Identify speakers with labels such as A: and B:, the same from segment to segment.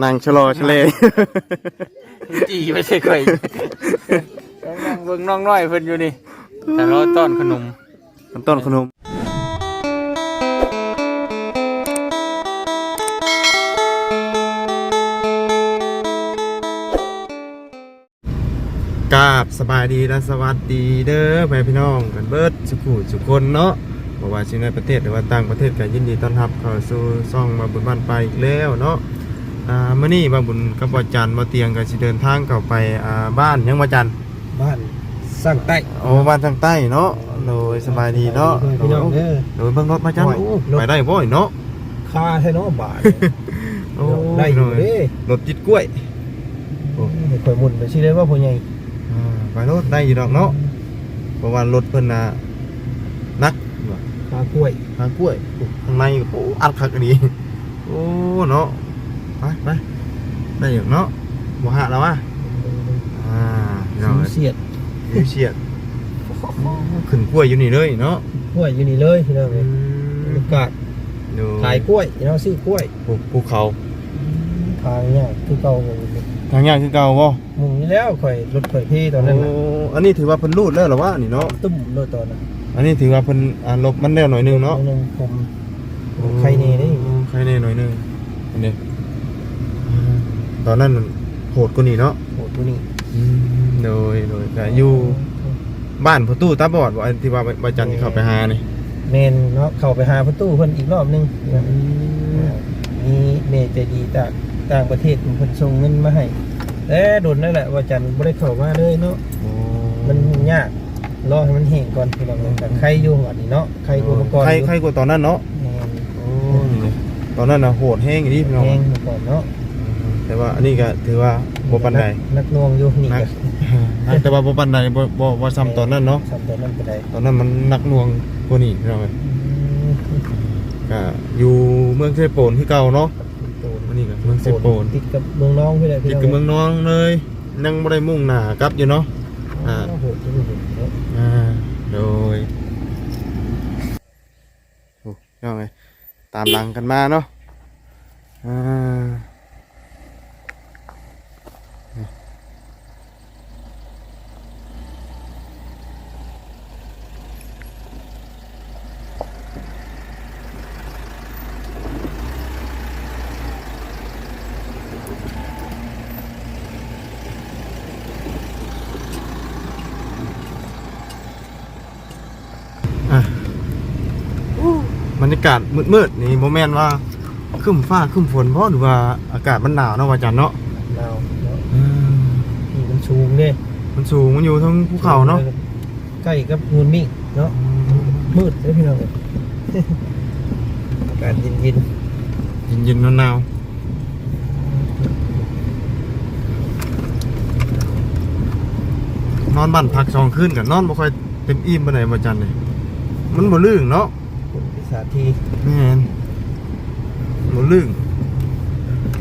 A: นางชะลอชะเล
B: จีไม่ใช่ข่อยนั่งเบิ่งน้องน้อยเพิ่นอยู่นี่แต่รอต้อนขนม
A: ต้นขนมกาบสบายดีและสวัสดีเด้อแม่พี่น้องกันเบิดสุขุสุคนเนาะบอกว่าชิในประเทศหรือว่าต่างประเทศก็ยินดีต้อนรับเข้าสู่ซ่องมาบุญบ้านไปอีกแล้วเนาะ อ่ามื้อนี้บาบุญกับบ่จันบ่เตียงก็สิเดินทางเข้าไปอ่าบ้านยังบ่จัน
C: บ้านสร้างใต้
A: โอ้บ้านทางใต้เนาะโดยสบายดีเนาะ
C: พี่น้องเด้อ
A: โดยเบิ่งรถมาจัน
C: โอ้ย
A: โอ้
C: รถ
A: ไปได้บ่อยเนาะ
C: คาแท้เนาะบาท
A: โอ้
C: ได้อยู่เด้
A: รถจิตกล้วย
C: ไม่ค่อยหมุนไปสิเลยว่าพ่อใหญ่
A: อ่าไปรถได้อยู่ดอกเนาะเพราะว่ารถเพิ่นน่ะนักว่ะ
C: คากล้วย
A: ทางกล้วยโอ้ข้างในก็โอ้อัดคักอันนี้โอ้เนาะ ไปไปได้อยู่เนาะบ่หะแล้วอะอ่าพี่น้อง
C: สิวเสียด
A: เอ้ยเฉียดขึ้นกล้วยอยู่นี่เลยเนาะ
C: กล้วยอยู่นี่เลยพี่น้อง
A: อื
C: เอ้ย
A: ม
C: โอกาส
A: ดู
C: ขายกล้วยพี่น้องซื้อกล้วย
A: ภูภูเขา
C: ทางเนี่ยคือเก่าหมู่นี่
A: ทางยากคือเก่าบ่
C: หมุนนี่แล้วข่อยรถข่อยพี่ตอนนั้นน่ะ
A: โอ้อันนี้ถือว่าเพิ่นรูดแล้วเหรอวะนี่เนาะ
C: ตุ้มเลยตอนนั้น
A: อันนี้ถือว่าเพิ่นอ่าลบมันแล้วหน่อยหนึงเนาะ
C: ตอนึงผมใครนี่ได้
A: ใครแน่หน่อยหนึงอันนี้ ตอนนั้นมันโหดกว่านี้เนาะ
C: โหตัวนี้
A: โดยโดยก็อยู่บ้านประตูตาบอดบ่อันที่ว่าบ่จันทร์ที่เข้าไปหานี่
C: เมนเนาะเข้าไปหาประตูเพิ่นอีกรอบหนึงมีเมใจดีจากต่างประเทศเพิ่นส่งเงินมาให้แต่โดนนั่นแหละว่าจันบ่ได้เข้ามาเลยเนาะ
A: โอ้
C: มันยากรอให้มันแห้งก่อนพี่น้องเอ้ยแต่ใครอยู่อันนี้เนาะใครกลัวมาก่อน
A: ใคร
C: อยู่
A: ใครกว่าตอนนั้นเนาะ
C: แม่น
A: โอ้นี่เลยตอนนั้นน่ะโหดแห้งอีหลีพี่น้อง
C: แห้งมาก่อนเนาะ
A: แต่ว่าอันนี้ก็ถือว่าบ่ปานใด
C: นักหน่วงอยู่นี่
A: นัก
C: ก็
A: แต่ว่าบ่ปานใดบ่บ่บ่ซ้ำตอนนั้นเนาะ
C: สำตอนนั้นก็ได้
A: ตอนนั้นมันหนักหน่วงกว่านี้พี่น้องเอ้ยก็อยู่เมืองเซโปนที่เก่าเนาะ
C: โดน
A: อันนี้ก็เมืองเซโปน
C: ติดกับเมืองน้องพี่ได้
A: ติ
C: พี่
A: ด
C: น้อง
A: กับเมืองน้องเลยยังบ่ได้มุ่งหน้ากลับอยู่เนาะอ่า
C: โอ้โหจะไม่เห็นเนาะ
A: อ่าโดยโอ้ยังไงตามหลังกันมาเนาะอ่าากาศมืดๆนี่โมเมนว่าครึ้มฟ้าครึ้มฝนเพราะหรือว่าอากาศมันหนาวเนาะว่าจันเนาะ
C: หนาวเนาะนี่มันสูงเด้
A: มันสูงมันอยู่ทั้งภูเขาเนาะ
C: ใกล้กับมูลมิ่งเนาะมืดเลยพี่น้องเอ้ยอากาศเย็น
A: เย็นๆหนาวๆนอนบ้านพักสองคืนกันนอนบ่ค่อยเต็มอิ่มปานใดว่าจันเลยมันบ่ลื่นเนาะ
C: ๆคุณพิ สาที
A: แม่นบ่ลื่น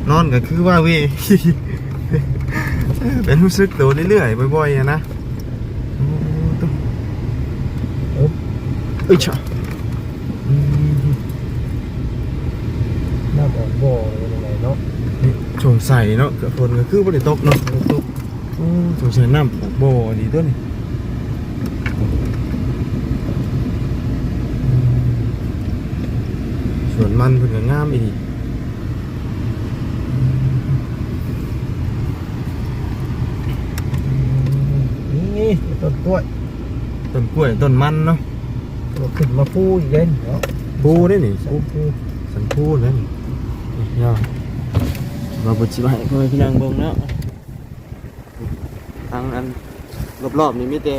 A: นอนก็คือว่าเวยเป็นรู้สึกตัวเรื่อยๆบ่อยๆอะนะโอ้ตุ๊บ
C: เอ๊บ
A: เอ้ยชะอืม
C: น้ำอ่อนบ่อเลยยังไงเนาะ
A: นี่สงสัยเนาะเกิดฝนก็คือบ่ได้ตกเนาะ
C: ลูกตุ๊ก
A: อืมสงสัยน้ำปกบ่ดีตัวนี้ สวนมันเพิ่นก็งามอีดี
C: นี่ต้นกล้วย
A: ต้นกล้วยต้นมันเนาะ
C: ตัวขึ้นมาพูอีกเล่นเนาะ
A: ปูได้นี่
C: สั
A: ปู
C: นพู
A: สันปูนั่นนี่ยอดเราบุชิบะให้พ่อแม่พี่นางเบิ่งเนาะทางอันรอบๆนี่มีแต่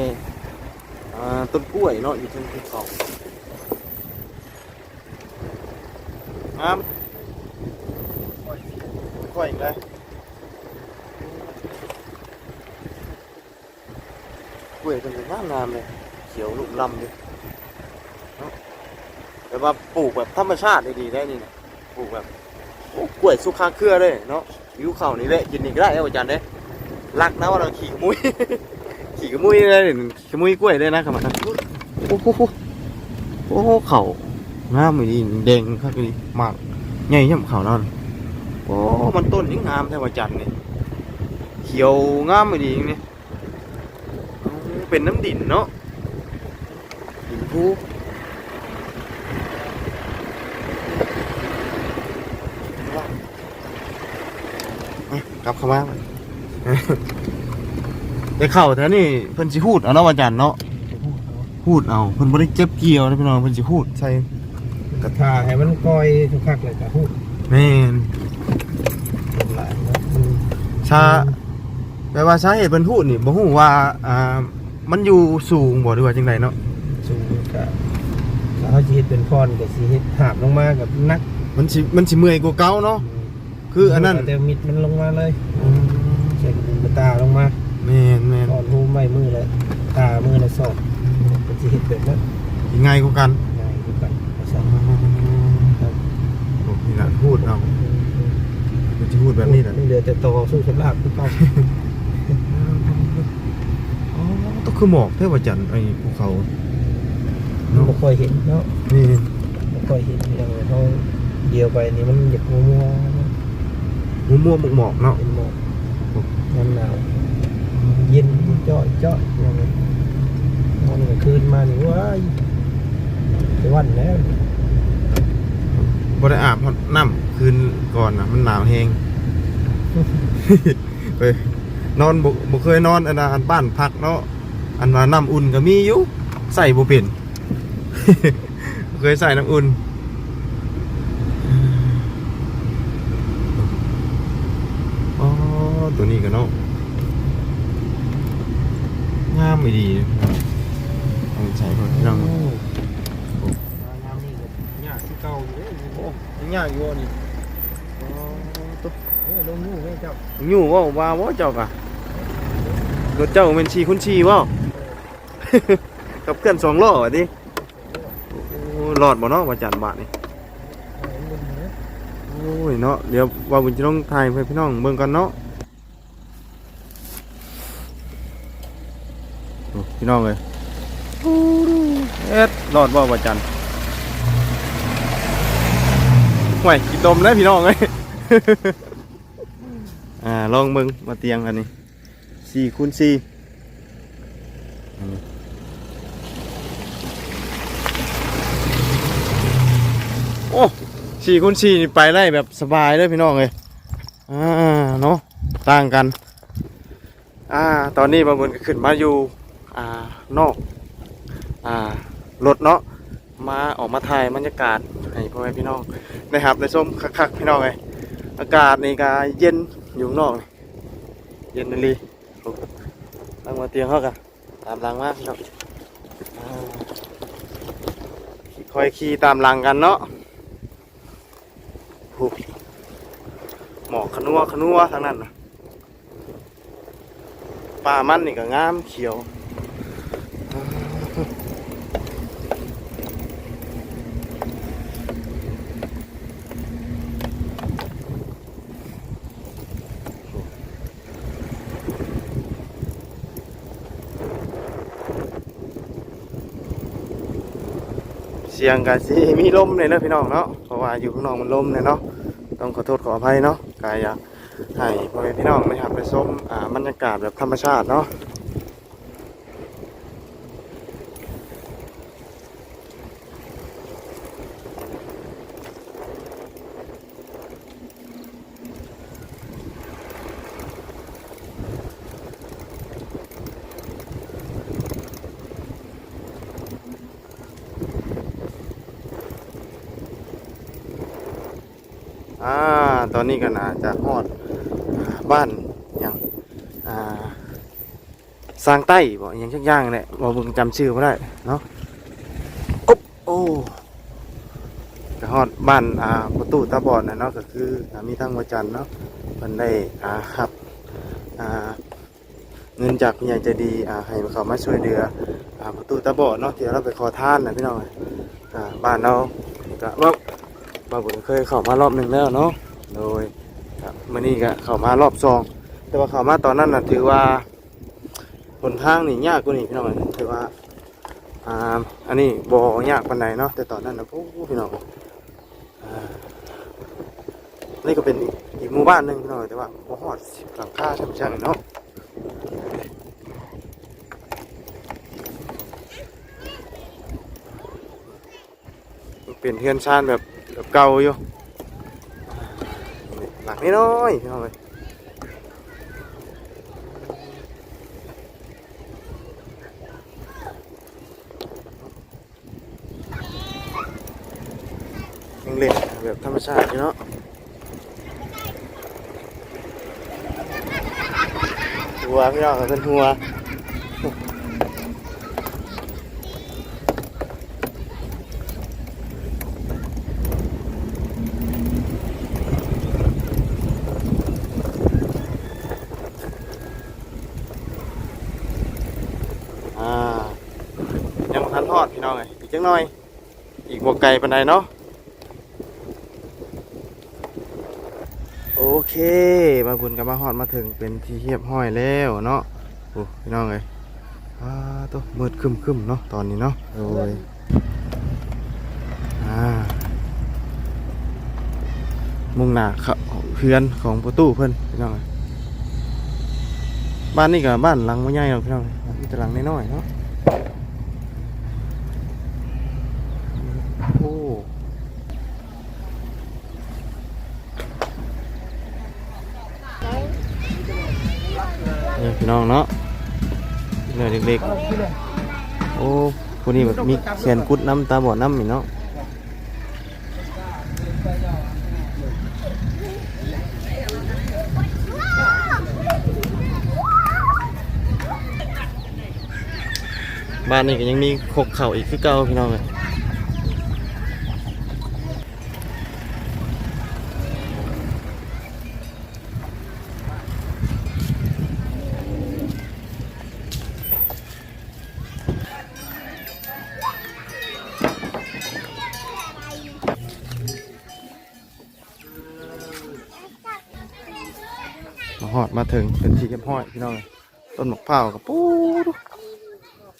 A: อ่าต้นกล้วยเนาะอยู่ทางภูเขา งามกล้วยอีกแล้วกล้วยเป็นงามงามเลย เขียวลุ่มลำเลยเนาะแต่ว่าปลูกแบบธรรมชาติดีๆได้นี่นะปลูกแบบกล้วยสุกคาเครือเลยเนาะวิวเขานี่แหละกินนี่ก็ได้เอาอาจารย์เด้รักนะว่าเราขี่มุ้ยขี่มุ้ยเลยนี่มุ้ยกล้วยเลยนะครับมันโอ้โหโอ้โหเข่า งามเลยดีแดงคักดีมากใหญ่ย่ำขาวนั่นโอ้มันต้นนี่งามแท้ว่าจันนี่ยเขียวงามอีดีนี่อ๋อเป็นน้ำดินเนาะดินภูกลับเข้ามาได้เข้าแถวนี่เพิ่นสิพูดเอาเนาะว่าจันเนาะพูดเอาเพิ่นบ่ได้เก็บเกี่ยวนะพี่น้องเพิ่นสิพูดใส่
C: กระทาให้มันก้อยทุกคักเลยกระหู้
A: แม่น
C: เป็นหลายเนาะมัน
A: ชาแปลว่าสาเหตุเพิ่นพูดนี่บ่ฮู้ว่าอ่ามันอยู่สูงบ่หรือว่าจังไดเนาะ
C: สูงกับถ้าเขาจีเฮ็ดเป็นพรกับสีเฮ็ดหาบลงมากับนัก
A: มันสิมันสิเมื่อยกว่าเก่าเนาะคืออันนั้น
C: เดี๋ยวมิดมันลงมาเลยใส่กระดุมตาลงมา
A: แม่นแม่น
C: ตอนหูไม่มือเลยตามือเลยสอบเป็นสีเฮ็ดแบบนั้น
A: สิง่ายกว่ากัน
C: ง่ายทุก กันใช่
A: โอ้นี่ล่ะพูดเอาเพิ่นสิพูดแบบนี้ล่ะ
C: เหลือแต่โตสู้สำลาบทุกเก้า
A: อ๋อต้องคือหมอกเทพจันทร์ไอ้ภูเขา
C: มันบ่ค่อยเห็นเนาะ
A: นี่
C: บ่ค่อยเห็นอย่างเขาเดียวไปนี่มันอยากมัวมัวๆเนาะ
A: มัวมัวหมอกหมอกๆเนาะ
C: เป็นหมอกน้ำหนาวเย็นจ้อยจ้อยอย่างนี้มองนี่คืนมานี่ว้ายจะวันแล้ว
A: บ่ได้อาบน้ำคืนก่อนนะมันหนาวแฮงเฮ้ยนอนบ่บ่เคยนอนอันน่ะอันบ้านพักเนาะอันว่าน้ำอุ่นก็มีอยู่ใส่บ่เป็นบ่เคยใส่น้ำอุ่นอ๋อตัวนี้ก็เนาะงามไม่ดีเอาใส่ก่อนพี่น้อง
C: โอ้น้ำนี่ก็ยากที่เก่าอยู่เด้
A: โอ้ ยังยากอยู่นี่อ๋อตัว
C: เออลงนู่นให้เจ้า
A: อยู่ว่าว่าว่าเจ้ากะรถเจ้าเป็นชีคุณชีว่า กับเพื่อนสองล้อวะดิโอ้รอดบ่เนาะว่าจันบาทนี่โอ้ยเนาะเดี๋ยวว่าบุญจะต้องถ่ายให้พี่น้องเบิ่งกันเนาะพี่น้องเลยเอ็ดรอดบ่ว่าจัน ห่วยกินดมแล้วพี่น้องเลยอ่าลองเบิ่งมาเตียงอันนี้สี่คูณสี่โอ้สี่คูณสี่นี่ไปได้แบบสบายเลยพี่น้องเลยอ่าเนาะต่างกันอ่าตอนนี้บางคนก็ขึ้นมาอยู่อ่านอกอ่ารถเนาะ มาออกมาถ่ายบรรยากาศให้พ่อแม่พี่น้องได้ครับได้ส้มคักๆพี่น้องเลยอากาศนี่ก็เย็นอยู่นอกเย็นเลยตั้งมาเตียงเขากันตามหลังมากครับอ่าคอยขี่ตามหลังกันเนาะหูหมอกขนัวขนัวทางนั้นนะป่ามันนี่ก็งามเขียว สียงกันสิมีลมเลยนะพี่น้องเนาะเพราะว่าอยู่ข้างนอกมันลมเลยเนาะต้องขอโทษขออภัยเนาะกายอยากให้พ่อแม่พี่น้องนะครับไปชมอ่าบรรยากาศแบบธรรมชาติเนาะ อ่า ต อนนี้ก็น่าจะฮอดบ้านอย่างสร้างใต้บ่อหยังชักย่างแหละบ่เบิ่งจำชื่อบ่ได้เนาะอ๊บโอ้ก็ฮอดบ้านอ่าประตูตาบอดน่ะเนาะก็คือมีทางวัจันเนาะเพิ่นได้อ่าครับอ่าเงินจากผู้ใหญ่ใจดีอ่าให้เขามาช่วยเหลืออ่าประตูตาบอดเนาะที่เราไปขอทานน่ะพี่น้องอ่าบ้านเราก็ว่บาบุญเคยเข้ามารอบหนึ่งแล้วเนาะ โดยครับมื่อนี้ก็เข้ามารอบสอง แต่ว่าเข้ามาตอนนั้นน่ะถือว่าหนทางนี่ยากกว่านี้พี่น้องถือว่าอ่าอันนี้บ่ยากปานใดเนาะแต่ตอนนั้นนะโอ้พี่น้องนี่ก็เป็นอีกหมู่บ้านหนึ่งพี่น้องแต่ว่าบ่ฮอด10หลังคาใช่ไหมเนาะเปลี่ยนเทือนชานแบบแบบเก่าอยู่ ไม่น้อยพี่น้องเลยยังเล่นแบบธรรมชาติเนาะหัวพี่น้องเป็นหัวอ่ายังบ่ทันทอดพี่น้องเลยอีกจัง หน่อย อีกบวกไก่ปันใดเนาะโอเคมาบุญกับมาหอดมาถึงเป็นที่เรียบห้อยแล้วเนาะโอ้พี่น้องเลยอ่าตัวมืดคึมคึมเนาะตอนนี้เนาะโอ้ยอ่ามุ่งหน้าเขาเพื่อนของประตูเพื่อนพี่น้องเอ้ยบ้านนี่กับบ้านหลังไม่ใหญ่หรอกพี่น้องมีแต่หลังน้อยๆเนาะโอ้ น้องเนาะเลือเด็กๆ โอ้คนนี้แบบมีแขนกุดน้ำตาบอดน้ำนี่เนาะบ้านนี้ก็ยังมีขกเข่าอีกคือเก่าพี่น้องเลย มาถึงเป็นที่เก็บห้อยพี่น้องเลยต้นหมะพร้ากับปู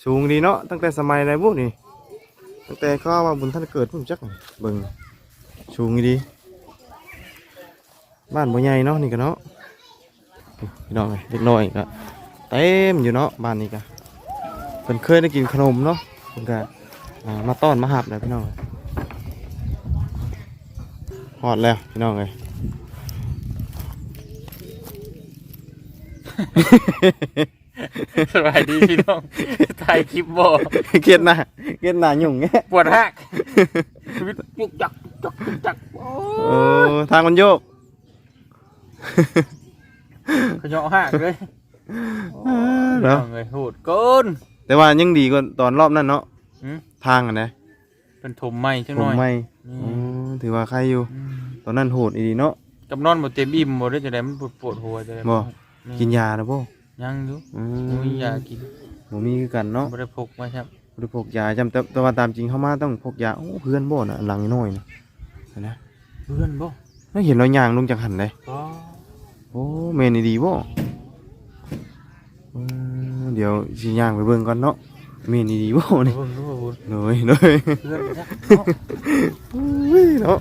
A: สูงดีเนาะตั้งแต่สมัยไรบุนี่ตั้งแต่ข้าว่าบุญท่านเกิดพุ่มจักเบิ่งสูงดีบ้านบ่ใหญ่เนาะนี่ก็เนาะพี่น้องเลยเล็กน้อยก็เต็มอยู่เนาะบ้านนี้ก็เพิ่นเคยได้กินขนมเนาะเพิ่นก็อ่ามาต้อนมาหับเลยพี่น้องเอ้ยฮอดแล้วพี่น้องเลย
B: สบายดีพี่น้องถ่ายคลิปบ่
A: เกลียดหน้าเกลียดหน้าหยุ่งแง
B: ปวดหักชีวิตจุกจักจุกจักโอ้
A: โอ้ทางมันโยก
B: ขยอหักเลย
A: เนาะ
B: เงยโหดเกิน
A: แต่ว่ายังดีกว่าตอนรอบนั้นเนาะ
B: หืม
A: ทางอะนะ
B: เป็นถมใหม่จัง
A: ผ
B: ห
A: ม
B: น่อย
A: ไม่
B: อื
A: อ๋
B: ม
A: อถือว่าใครอยู่
B: อืม
A: ตอนนั้นโหดอีดีเนาะ
B: กับนอนบ่เต็มอิ่มบ่ได้จะได้มันปวดปวดหัวจะได้
A: บ่
B: นี่
A: กินยานะพ่
B: ยังอยู่
A: อื
B: บ่มียากิน
A: บ่มีคือกันเนาะ
B: บ่ได้พกมาครับ
A: บ่ได้พกยาจำแต่แต่ว่าตามจริงเข้ามาต้องพกยาโอ้เพื่อนบ่น่ะหลังน้อยนะเห็นนะ
B: เพื่อนบ่
A: ไม่เห็นเราย่างลงจากหันเลย
B: อ๋อ
A: โอ้เมนดีบ่อืมเดี๋ยวสิย่างไปเบิ่งก่อนเนาะเมนดีบ่นี่
B: เบิ่งดูว่าบุญ
A: เลยเลย
B: เพื่อนจ้ะ
A: อุ้ยเนาะ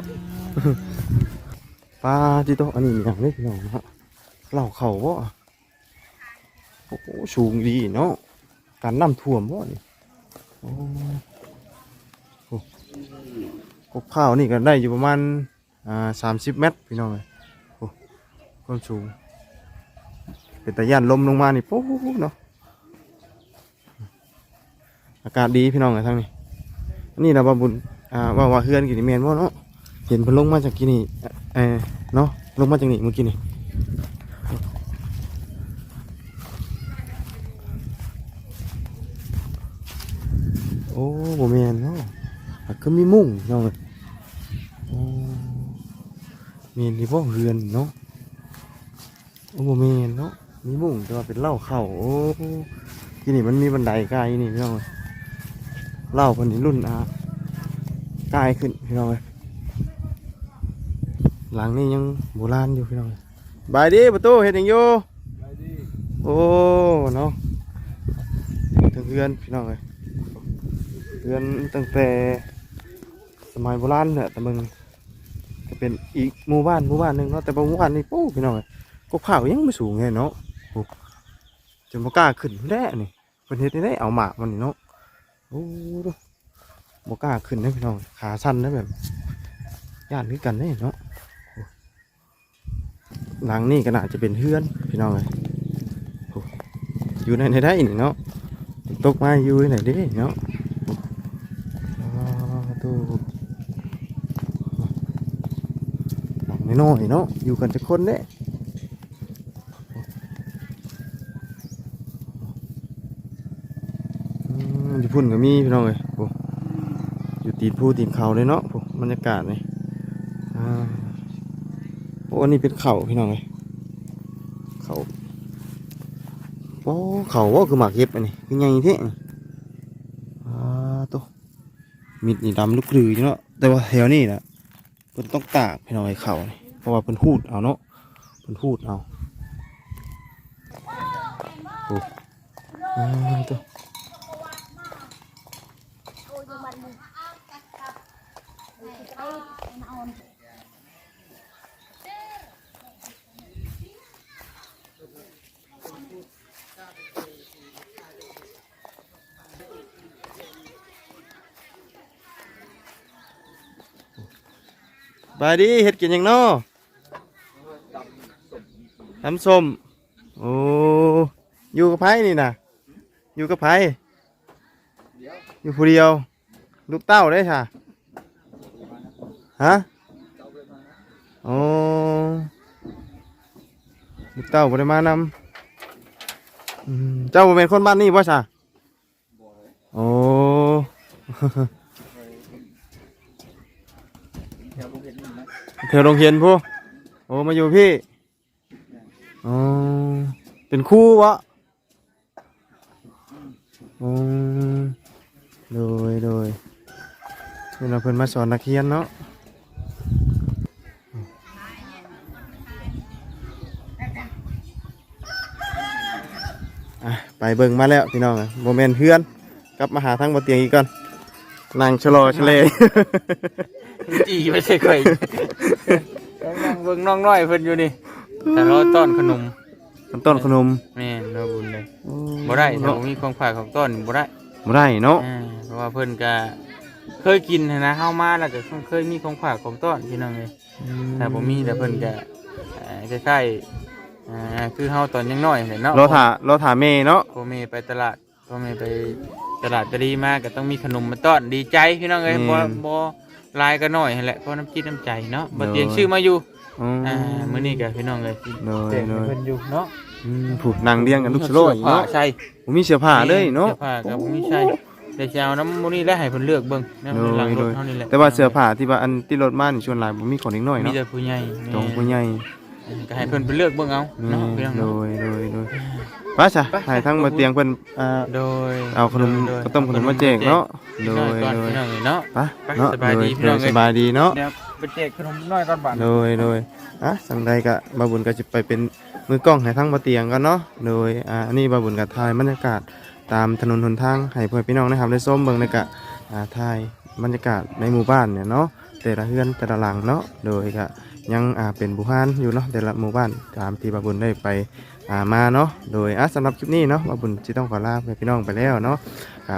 A: ปลาจิโตะอันนี้มีอย่างเล็กน้องนะฮะ เหล่าเขาบ่โอ้โหสูงดีเนาะการน้ำท่วมบ่นี่โอ้โหกบข้าวนี่ก็ได้อยู่ประมาณอ่าสามสิบเมตรพี่น้องเลยโอ้ความสูง เป็นตะย่านลมลงมานี่ปุ๊บเนาะอากาศดีพี่น้องเลยทั้งนี้อันนี่เราบาบุญอ่าว่าว่าเฮือนกี่นี่แมนว่าเนาะเห็นเพิ่นลงมาจากกี่นี่เออเนาะลงมาจากนี่เมื่อกี้นี่ โอ้บ่แม่นเนาะอะก็มีมุ้งเนาะโอ้มีนี่บ่เฮือนเนาะโอ้บ่แม่นเนาะมีมุ้งแต่ว่าเป็นเหล้าเข้าโอ้ที่นี่มันมีบันไดกายนี่พี่น้องเหล้าเพิ่นนี่รุ่นอ่ากลายขึ้นพี่น้องเลยหลังนี่ยังโบราณอยู่พี่น้องเอ้ยบายดีประตูเห็นยังอยู่โอ้เนาะถึงเพื่อนพี่น้องเลยือนตั้งแต่สมัยโบราณเนี่ยแต่มึงจะเป็นอีกหมู่บ้านหมู่บ้านหนึ่งเนาะแต่บ่หมู่บ้านนี่โอ้พี่น้องกบข้าวยังไม่สูงเลยเนาะโอ้จนบกล้าขึ้นแด้นี่เพิ่นเฮ็ดได้เอาหมากมันนี่เนาะโอ้ดูบกล้าขึ้นเด้พี่น้องขาสั่นนะแบบย่านคือกันเด้เนาะหลังนี่ก็น่าจะเป็นเฮือนพี่น้องเอ้ยอยู่ในในได้นี่เนาะตกมาอยู่ในไหนเด้เนาะโอ้อ้าวตู้ หลัง น้อยเนาะอยู่กันจะคนเด้อืมอยู่พุ่นก็มีพี่น้องเลยโออยู่ตีนภูตีนเขาเลยเนาะโอบรรยากาศนี่อ่าโอ้อันนี้เป็นเขาพี่น้องเลยเขาโอ้เขาว่าคือหมากเห็บอันนี้คือไงเท่อ่าตัวมิดนี่ดำลูกกลือเนาะแต่ว่าแถวนี้นะเพิ่นต้องตากพี่น้องไอ้เขานี่ เพราะว่าเพิ่นหูดเอาเนาะเพิ่นหูดเอาโอ้อ่าตัวบายดีเฮ็ดกินยังเนาะทำส้ม โอ้ อยู่กับไผ่นี่นะอยู่กับไผ่อยู่ผู้เดียว ลูกเต้าได้ค่ะ ฮะ โอ้ลูกเต้าบ่ได้มานำเจ้าเป็นคนบ้านนี้บ่ซะโอ้เธอโรงเรียนผู้โอ้ มาอยู่พี่ อ๋อเป็นครูวะอ๋อโดยโดยเพื่อนเอาเพื่อนมาสอนนักเรียนเนาะอะไปเบิ่งมาแล้วพี่น้องโมเมนต์เพื่อนกลับมาหาทางบนเตียงอีกก่อนนั่งชะลอชะเล
B: จีไม่ใช่เคย กำลังเบิ่งน้องน้อยเพิ่นอยู่นี่ แต่รอต้อนขนม
A: น้ำต้นขนม
B: แม่นบ่บุญเลยบ่ได้ถ้า
A: เนาะ
B: บ่มีของฝากของต้อนบ่ได้
A: บ่ได้เนาะ
B: อ่าเพราะว่าเพิ่นก็เคยกินหั้นนะเฮามาแล้วก็เคยมีของฝากของต้อนพี่น้องเอ้ยแต่บ่มีแต่เพิ่นก็เอ่อคล้ายๆอ่าคือเฮาตอนยังน้อยเห็นเนาะ
A: เราถาเราถาเมเนาะ
B: พ่อแม่ไปตลาดพ่อแม่ไปตลาดตะลีมาก็ต้องมีขนมมาต้อนดีใจพี่น้องเอ้ยบ่บ่ลายก็น้อยหั่นแหละเพราะน้ำจิตน้ำใจเนาะบ่เตียงชื่อมาอยู่
A: อืม
B: อ่ามื้อนี้ก็พี่น้องเอ้ยสิ
A: โดย
B: แจ้ง
A: โด
B: ให้
A: ย
B: เพิ่นอยู่เนาะ
A: อืมผูกนางเลี้ยงกันลูกสโลย
B: ผ้า
A: เนาะ
B: ใช่
A: ผมมีเสื้อผ้าเลยเนาะ
B: สื้อผ้ากับบ่มีใช่แต่สิเอาน้ำมื้อนี้แล้วให้เพิ่นเลือกเบิ่งนะ
A: โดย
B: หลังร
A: โด
B: ถ
A: ย
B: เฮานี่แหละ
A: แต่ว่าเสื้อผ้าที่ว่าอันที่รถมานี่ชวนหลายผมมีของเล็กน้อย
B: มี
A: เนาะ
B: แต่ผู้ใหญ่
A: ตรงผู้ใหญ่
B: ก็ให้เพิ่นไปเลือกเบิ่งเอาเนาะพี่น้อง
A: โด
B: เนาะ
A: ยโดยโดยป้าจ้ะให้ทั้งมาเตียงเพิ่นอ่า
B: โดย
A: เอาขนม
B: โดย
A: ข้าวต้มขนมมาแจกเนาะโด
B: น้อย
A: ย
B: ก่อน
A: โดย
B: พี่น้องเอ้ยเนาะ
A: ไป
B: ไป
A: เนาะ
B: สบายดี
A: โพี่
B: น้องเอ้ย
A: สบายดีเนาะ
B: เดี๋ยวไปแจกขนมน้อยก่อนบาด
A: โดยโดยอะสังใดก็บาบุญก็จะไปเป็นมือกล้องให้ทั้งมาเตียงกันเนาะ โดยอ่าอันนี้บาบุญก็ถ่ายบรรยากาศตามถนนหนทางให้เพื่อนพี่น้องนะครับได้ส้มเบิ่งในกะอ่าถ่ายบรรยากาศในหมู่บ้านเนี่ยเนาะแต่ละเฮือนแต่ละหลังเนาะ โดยก็ ยังอ่าเป็นบุหานอยู่เนาะแต่ละหมู่บ้านตามที่บาบุญได้ไปอ่ามาเนาะโดยอะสำหรับคลิปนี้เนาะบาบุญจะต้องขอลาไปพี่น้องไปแล้วเนาะ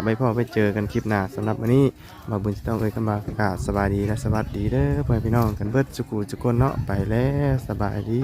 A: ไปพ่อไปเจอกันคลิปหน้าสำหรับวันนี้บาบุญจะต้องเอ่ยคำบาปราศสบายดีและสวัสดีเด้อเพื่อนพี่น้องกันเบิดสุกูจุกคนเนาะไปแล้วสบายดี